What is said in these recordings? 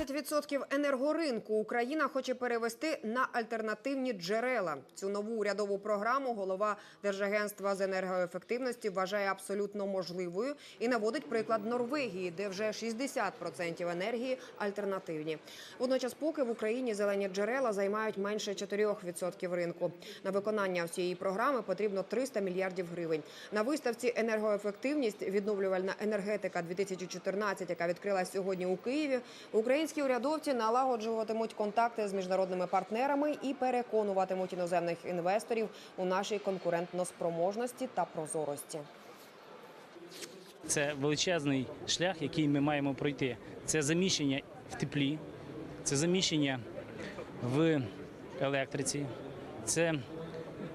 15% енергоринку Україна хоче перевести на альтернативні джерела. Цю нову урядову програму голова Держагентства з енергоефективності вважає абсолютно можливою і наводить приклад Норвегії, де вже 60% енергії альтернативні. Водночас, поки в Україні зелені джерела займають менше 4% ринку. На виконання всієї програми потрібно 300 мільярдів гривень. На виставці енергоефективність відновлювальна енергетика 2014, яка відкрилась сьогодні у Києві. Українські урядовці налагоджуватимуть контакти з міжнародними партнерами і переконуватимуть іноземних інвесторів у нашій конкурентноспроможності та прозорості. Це величезний шлях, який ми маємо пройти. Це заміщення в теплі, це заміщення в електриці, це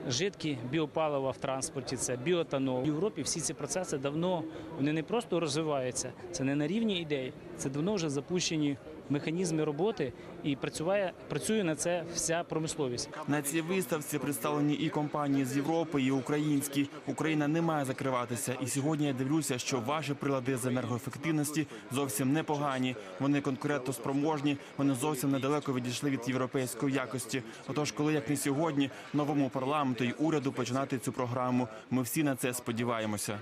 жидкі біопалива в транспорті, це біотанол. В Європі всі ці процеси давно вони не просто розвиваються, це не на рівні ідей, це давно вже запущені механізми роботи і працює, працює на це вся промисловість. На цій виставці представлені і компанії з Європи, і українські. Україна не має закриватися. І сьогодні я дивлюся, що ваші прилади з енергоефективності зовсім непогані. Вони конкурентоспроможні, вони зовсім недалеко відійшли від європейської якості. Отож, коли як не сьогодні, новому парламенту і уряду починати цю програму, ми всі на це сподіваємося.